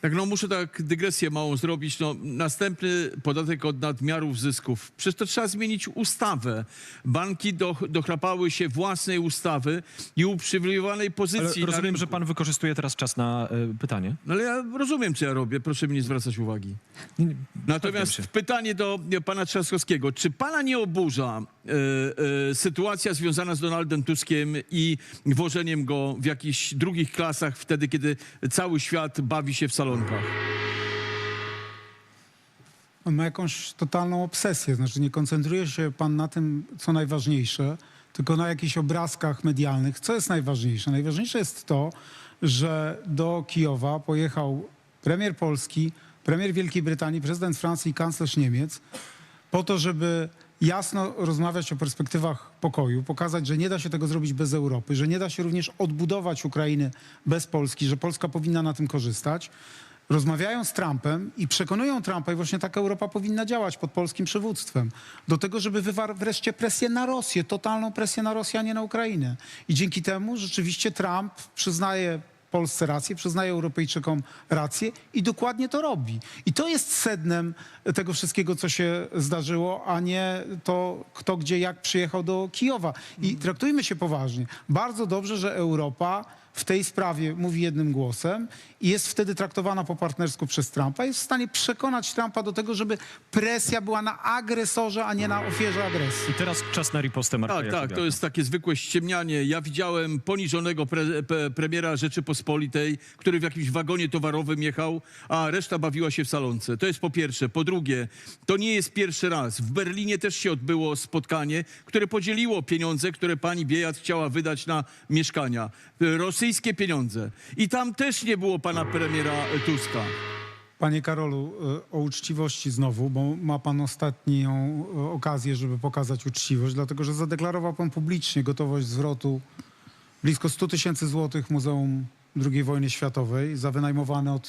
Tak, no muszę tak dygresję małą zrobić. No, następny podatek od nadmiarów zysków. Przecież to trzeba zmienić ustawę. Banki do, dochlapały się własnej ustawy i uprzywilejowanej Ale pozycji. na rozumiem, że pan wykorzystuje teraz czas na e, pytanie. No ale ja rozumiem, co ja robię. Proszę mi nie zwracać uwagi. Natomiast pytanie do pana Trzaskowskiego. Czy pana nie oburza sytuacja związana z Donaldem Tuskiem i włożeniem go w jakichś drugich klasach wtedy, kiedy cały świat bawi się w salonkach? On ma jakąś totalną obsesję, znaczy nie koncentruje się pan na tym, co najważniejsze, tylko na jakichś obrazkach medialnych. Co jest najważniejsze? Najważniejsze jest to, że do Kijowa pojechał premier Polski, premier Wielkiej Brytanii, prezydent Francji i kanclerz Niemiec po to, żeby jasno rozmawiać o perspektywach pokoju, pokazać, że nie da się tego zrobić bez Europy, że nie da się również odbudować Ukrainy bez Polski, że Polska powinna na tym korzystać. Rozmawiają z Trumpem i przekonują Trumpa, i właśnie taka Europa powinna działać pod polskim przywództwem, do tego, żeby wywarł wreszcie presję na Rosję, totalną presję na Rosję, a nie na Ukrainę. I dzięki temu rzeczywiście Trump przyznaje Polsce rację, przyznaje Europejczykom rację i dokładnie to robi. I to jest sednem tego wszystkiego, co się zdarzyło, a nie to, kto gdzie jak przyjechał do Kijowa. I traktujmy się poważnie. Bardzo dobrze, że Europa w tej sprawie mówi jednym głosem i jest wtedy traktowana po partnersku przez Trumpa. Jest w stanie przekonać Trumpa do tego, żeby presja była na agresorze, a nie na ofierze agresji. I teraz czas na ripostę Marka Tak, tak, Jakubiaka. to jest takie zwykłe ściemnianie. Ja widziałem poniżonego pre, pe, premiera Rzeczypospolitej, który w jakimś wagonie towarowym jechał, a reszta bawiła się w salonce. To jest po pierwsze. Po drugie, to nie jest pierwszy raz. W Berlinie też się odbyło spotkanie, które podzieliło pieniądze, które pani Biejat chciała wydać na mieszkania. Rosyjskie pieniądze. I tam też nie było pana premiera Tuska. Panie Karolu, e, o uczciwości znowu, bo ma pan ostatnią e, okazję, żeby pokazać uczciwość, dlatego że zadeklarował pan publicznie gotowość zwrotu blisko 100 tysięcy złotych Muzeum II wojny światowej za wynajmowany od,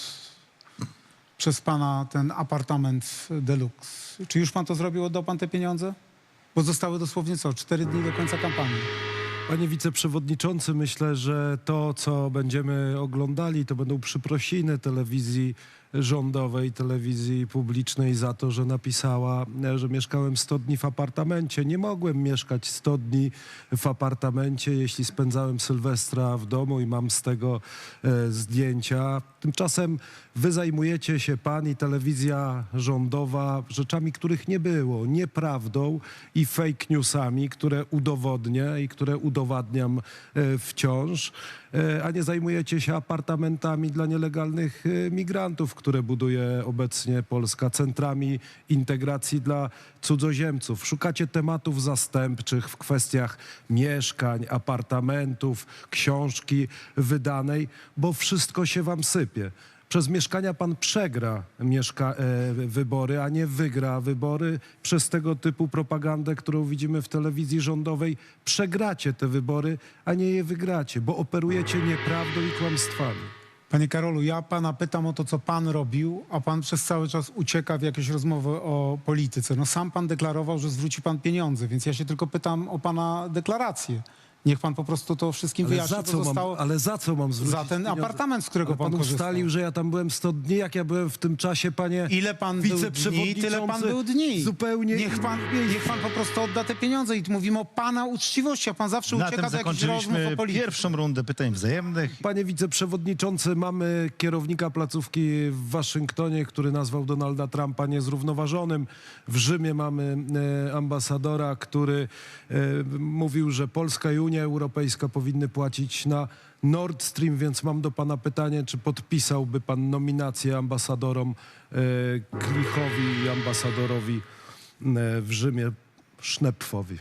przez pana ten apartament deluxe. Czy już pan to zrobił? Oddał pan te pieniądze? Bo zostały dosłownie co? Cztery dni do końca kampanii. Panie wiceprzewodniczący, myślę, że to, co będziemy oglądali, to będą przyprosiny telewizji rządowej, telewizji publicznej za to, że napisała, że mieszkałem 100 dni w apartamencie. Nie mogłem mieszkać 100 dni w apartamencie, jeśli spędzałem Sylwestra w domu i mam z tego e, zdjęcia. Tymczasem wy zajmujecie się, pan i telewizja rządowa, rzeczami, których nie było, nieprawdą i fake newsami, które udowodnię i które udowadniam e, wciąż, e, a nie zajmujecie się apartamentami dla nielegalnych migrantów, które buduje obecnie Polska, centrami integracji dla cudzoziemców. Szukacie tematów zastępczych w kwestiach mieszkań, apartamentów, książki wydanej, bo wszystko się wam sypie. Przez mieszkania pan przegra mieszka- e, wybory, a nie wygra wybory. Przez tego typu propagandę, którą widzimy w telewizji rządowej, przegracie te wybory, a nie je wygracie, bo operujecie nieprawdą i kłamstwami. Panie Karolu, ja pana pytam o to, co pan robił, a pan przez cały czas ucieka w jakieś rozmowy o polityce. No sam pan deklarował, że zwróci pan pieniądze, więc ja się tylko pytam o pana deklarację. Niech pan po prostu to wszystkim Ale wyjaśni, za, co co mam, zostało ale za co mam zwrócić za ten pieniądze? apartament, z którego Ale pan pan korzystał. ustalił, że ja tam byłem 100 dni, jak ja byłem w tym czasie, panie Ile pan był dni, wiceprzewodniczący, tyle pan był dni. Zupełnie Niech pan, niech pan po prostu odda te pieniądze i mówimy o pana uczciwości, a pan zawsze Na ucieka tym do jakichś rozmów zakończyliśmy o polityce. pierwszą rundę pytań wzajemnych. Panie wiceprzewodniczący, mamy kierownika placówki w Waszyngtonie, który nazwał Donalda Trumpa niezrównoważonym. W Rzymie mamy e, ambasadora, który e, mówił, że Polska i Unia Europejska powinny płacić na Nord Stream, więc mam do pana pytanie, czy podpisałby pan nominację ambasadorom e, Klichowi i ambasadorowi e, w Rzymie Sznepfowi?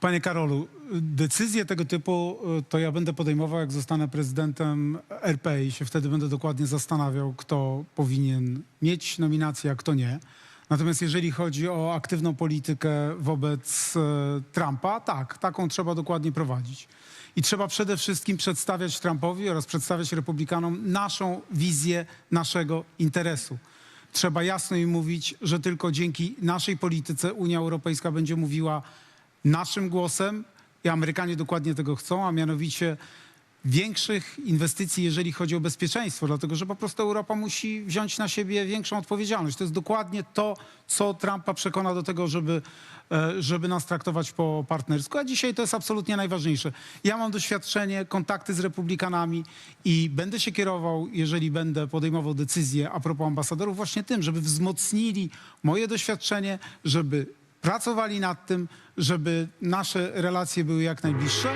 Panie Karolu, decyzje tego typu y, to ja będę podejmował, jak zostanę prezydentem RP i się wtedy będę dokładnie zastanawiał, kto powinien mieć nominację, a kto nie. Natomiast jeżeli chodzi o aktywną politykę wobec y, Trumpa, tak, taką trzeba dokładnie prowadzić. I trzeba przede wszystkim przedstawiać Trumpowi oraz przedstawiać Republikanom naszą wizję naszego interesu. Trzeba jasno im mówić, że tylko dzięki naszej polityce Unia Europejska będzie mówiła naszym głosem i Amerykanie dokładnie tego chcą, a mianowicie większych inwestycji, jeżeli chodzi o bezpieczeństwo, dlatego że po prostu Europa musi wziąć na siebie większą odpowiedzialność. To jest dokładnie to, co Trumpa przekona do tego, żeby, e, żeby nas traktować po partnersku, a dzisiaj to jest absolutnie najważniejsze. Ja mam doświadczenie, kontakty z republikanami i będę się kierował, jeżeli będę podejmował decyzje a propos ambasadorów, właśnie tym, żeby wzmocnili moje doświadczenie, żeby pracowali nad tym, żeby nasze relacje były jak najbliższe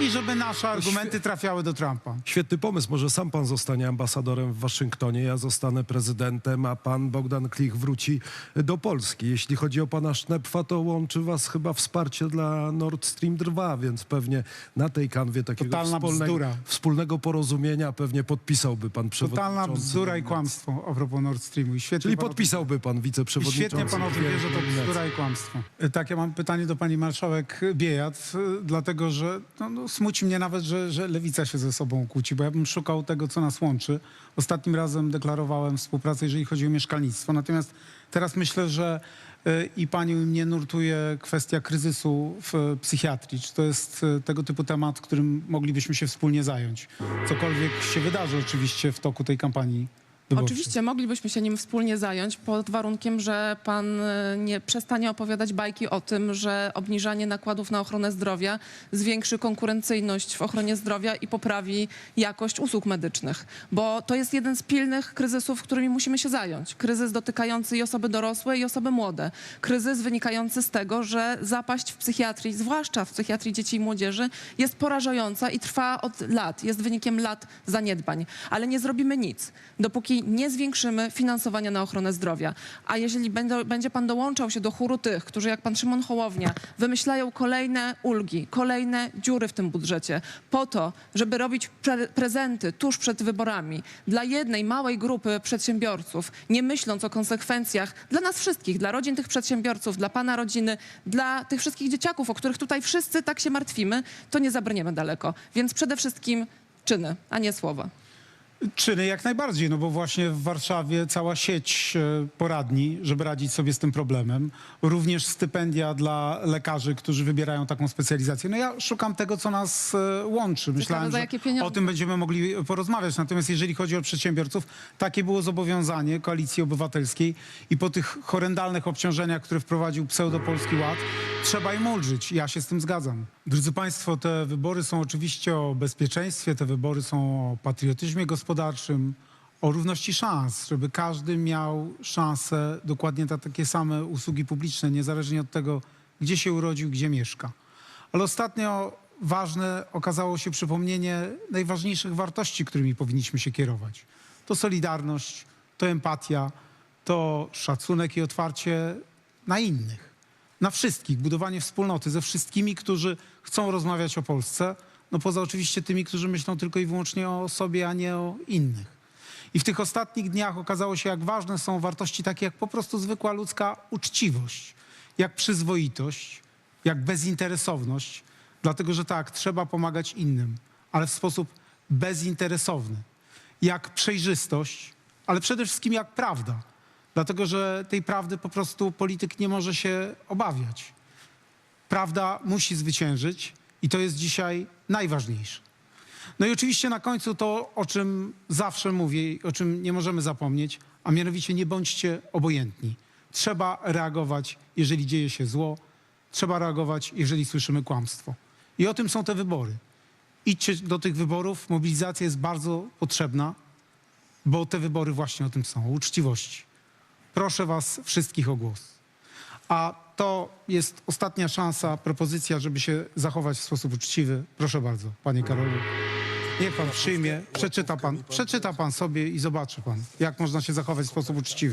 i żeby nasze argumenty trafiały do Trumpa. Świetny pomysł. Może sam pan zostanie ambasadorem w Waszyngtonie, ja zostanę prezydentem, a pan Bogdan Klich wróci do Polski. Jeśli chodzi o pana Sznepfa, to łączy was chyba wsparcie dla Nord Stream 2, więc pewnie na tej kanwie takiego Totalna wspólnego, bzdura. wspólnego porozumienia pewnie podpisałby pan przewodniczący. Totalna bzdura i kłamstwo a propos Nord Streamu. I świetnie Czyli pan o tym- podpisałby pan I wiceprzewodniczący. świetnie pan o tym wie, że to bzdura i kłamstwo. Tak, ja mam pytanie do pani marszałek Biejat, dlatego że no, no, smuci mnie nawet, że, że lewica się ze sobą kłóci, bo ja bym szukał tego, co nas łączy. Ostatnim razem deklarowałem współpracę, jeżeli chodzi o mieszkalnictwo. Natomiast teraz myślę, że e, i pani mnie nurtuje kwestia kryzysu w psychiatrii. Czy to jest e, tego typu temat, którym moglibyśmy się wspólnie zająć? Cokolwiek się wydarzy oczywiście w toku tej kampanii. Oczywiście moglibyśmy się nim wspólnie zająć pod warunkiem, że pan e, nie przestanie opowiadać bajki o tym, że obniżanie nakładów na ochronę zdrowia zwiększy konkurencyjność w ochronie zdrowia i poprawi jakość usług medycznych. Bo to jest jeden z pilnych kryzysów, którymi musimy się zająć. Kryzys dotykający i osoby dorosłe, i osoby młode. Kryzys wynikający z tego, że zapaść w psychiatrii, zwłaszcza w psychiatrii dzieci i młodzieży, jest porażająca i trwa od lat. Jest wynikiem lat zaniedbań. Ale nie zrobimy nic, dopóki nie zwiększymy finansowania na ochronę zdrowia. A jeżeli będą, będzie pan dołączał się do chóru tych, którzy jak pan Szymon Hołownia wymyślają kolejne ulgi, kolejne dziury w tym budżecie po to, żeby robić pre prezenty tuż przed wyborami dla jednej małej grupy przedsiębiorców, nie myśląc o konsekwencjach dla nas wszystkich, dla rodzin tych przedsiębiorców, dla pana rodziny, dla tych wszystkich dzieciaków, o których tutaj wszyscy tak się martwimy, to nie zabrniemy daleko. Więc przede wszystkim czyny, a nie słowa. Czyny jak najbardziej, no bo właśnie w Warszawie cała sieć e, poradni, żeby radzić sobie z tym problemem. Również stypendia dla lekarzy, którzy wybierają taką specjalizację. No ja szukam tego, co nas e, łączy. Myślałem, że o tym będziemy mogli porozmawiać. Natomiast jeżeli chodzi o przedsiębiorców, takie było zobowiązanie Koalicji Obywatelskiej i po tych horrendalnych obciążeniach, które wprowadził pseudopolski ład, trzeba im ulżyć. Ja się z tym zgadzam. Drodzy Państwo, te wybory są oczywiście o bezpieczeństwie, te wybory są o patriotyzmie gospodarczym, o równości szans, żeby każdy miał szansę dokładnie na takie same usługi publiczne, niezależnie od tego, gdzie się urodził, gdzie mieszka. Ale ostatnio ważne okazało się przypomnienie najważniejszych wartości, którymi powinniśmy się kierować. To solidarność, to empatia, to szacunek i otwarcie na innych, na wszystkich, budowanie wspólnoty ze wszystkimi, którzy chcą rozmawiać o Polsce, no poza oczywiście tymi, którzy myślą tylko i wyłącznie o sobie, a nie o innych. I w tych ostatnich dniach okazało się, jak ważne są wartości takie jak po prostu zwykła ludzka uczciwość, jak przyzwoitość, jak bezinteresowność, dlatego że tak, trzeba pomagać innym, ale w sposób bezinteresowny, jak przejrzystość, ale przede wszystkim jak prawda, dlatego że tej prawdy po prostu polityk nie może się obawiać. Prawda musi zwyciężyć i to jest dzisiaj najważniejsze. No i oczywiście na końcu to, o czym zawsze mówię i o czym nie możemy zapomnieć, a mianowicie nie bądźcie obojętni. Trzeba reagować, jeżeli dzieje się zło, trzeba reagować, jeżeli słyszymy kłamstwo. I o tym są te wybory. Idźcie do tych wyborów, mobilizacja jest bardzo potrzebna, bo te wybory właśnie o tym są, o uczciwości. Proszę was wszystkich o głos. A to jest ostatnia szansa, propozycja, żeby się zachować w sposób uczciwy. Proszę bardzo, panie Karolu. Niech pan przyjmie, przeczyta pan, przeczyta pan sobie i zobaczy pan, jak można się zachować w sposób uczciwy.